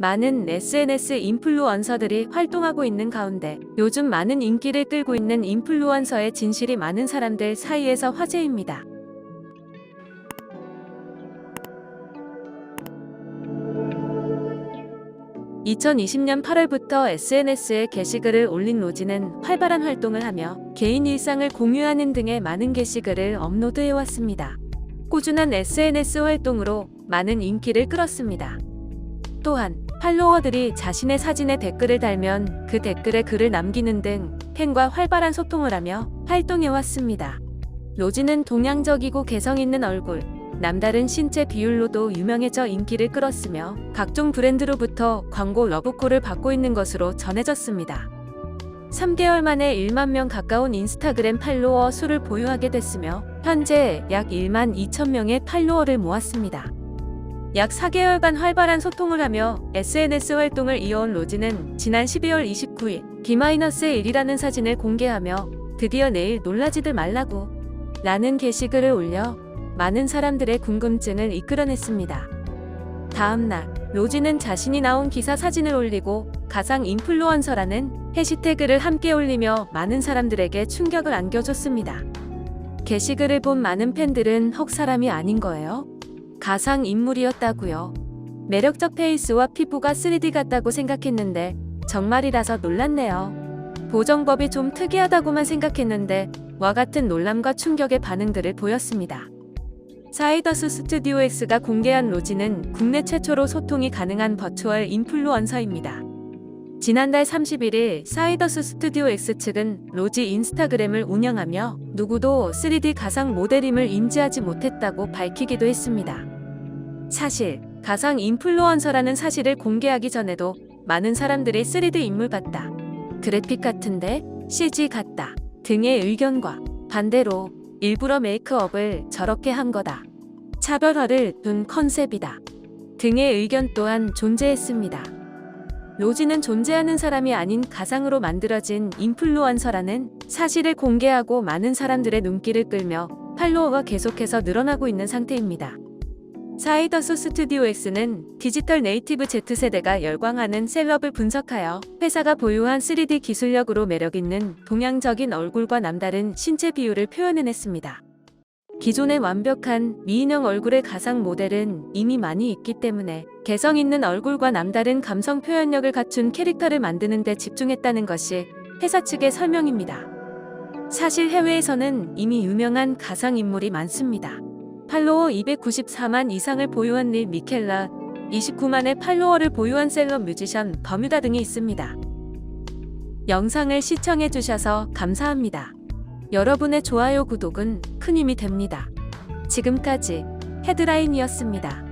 많은 SNS 인플루언서들이 활동하고 있는 가운데 요즘 많은 인기를 끌고 있는 인플루언서의 진실이 많은 사람들 사이에서 화제입니다. (2020년 8월부터) SNS에 게시글을 올린 로지는 활발한 활동을 하며 개인 일상을 공유하는 등의 많은 게시글을 업로드해왔습니다. 꾸준한 SNS 활동으로 많은 인기를 끌었습니다. 또한 팔로워들이 자신의 사진에 댓글을 달면 그 댓글에 글을 남기는 등 팬과 활발한 소통을 하며 활동해왔습니다. 로지는 동양적이고 개성 있는 얼굴, 남다른 신체 비율로도 유명해져 인기를 끌었으며 각종 브랜드로부터 광고 러브콜을 받고 있는 것으로 전해졌습니다. 3개월 만에 1만 명 가까운 인스타그램 팔로워 수를 보유하게 됐으며 현재 약 1만 2천 명의 팔로워를 모았습니다. 약 4개월간 활발한 소통을 하며 SNS 활동을 이어온 로지는 지난 12월 29일 D-1의 1이라는 사진을 공개하며 드디어 내일 놀라지들 말라고 라는 게시글을 올려 많은 사람들의 궁금증을 이끌어냈습니다. 다음날 로지는 자신이 나온 기사 사진을 올리고 가상 인플루언서라는 해시태그를 함께 올리며 많은 사람들에게 충격을 안겨줬습니다. 게시글을 본 많은 팬들은 헉 사람이 아닌 거예요? 가상 인물이었다고요. 매력적 페이스와 피부가 3D 같다고 생각했는데 정말이라서 놀랐네요. 보정법이 좀 특이하다고만 생각했는데 와 같은 놀람과 충격의 반응들을 보였습니다. 사이더스 스튜디오 X가 공개한 로지는 국내 최초로 소통이 가능한 버추얼 인플루언서입니다. 지난달 31일 사이더스 스튜디오 X 측은 로지 인스타그램을 운영하며 누구도 3D 가상 모델임을 인지하지 못했다고 밝히기도 했습니다. 사실 가상 인플루언서라는 사실을 공개하기 전에도 많은 사람들이 3D 인물 같다, 그래픽 같은데 CG 같다 등의 의견과 반대로 일부러 메이크업을 저렇게 한 거다, 차별화를 둔 컨셉이다 등의 의견 또한 존재했습니다. 로지는 존재하는 사람이 아닌 가상으로 만들어진 인플루언서라는 사실을 공개하고 많은 사람들의 눈길을 끌며 팔로워가 계속해서 늘어나고 있는 상태입니다. 사이더스 스튜디오 X는 디지털 네이티브 Z세대가 열광하는 셀럽을 분석하여 회사가 보유한 3D 기술력으로 매력있는 동양적인 얼굴과 남다른 신체 비율을 표현해냈습니다. 기존의 완벽한 미인형 얼굴의 가상 모델은 이미 많이 있기 때문에 개성 있는 얼굴과 남다른 감성 표현력을 갖춘 캐릭터를 만드는 데 집중했다는 것이 회사 측의 설명입니다. 사실 해외에서는 이미 유명한 가상 인물이 많습니다. 팔로워 294만 이상을 보유한 닐 미켈라, 29만의 팔로워를 보유한 셀럽 뮤지션 버뮤다 등이 있습니다. 영상을 시청해 주셔서 감사합니다. 여러분의 좋아요 구독은 큰 힘이 됩니다. 지금까지 헤드라인이었습니다.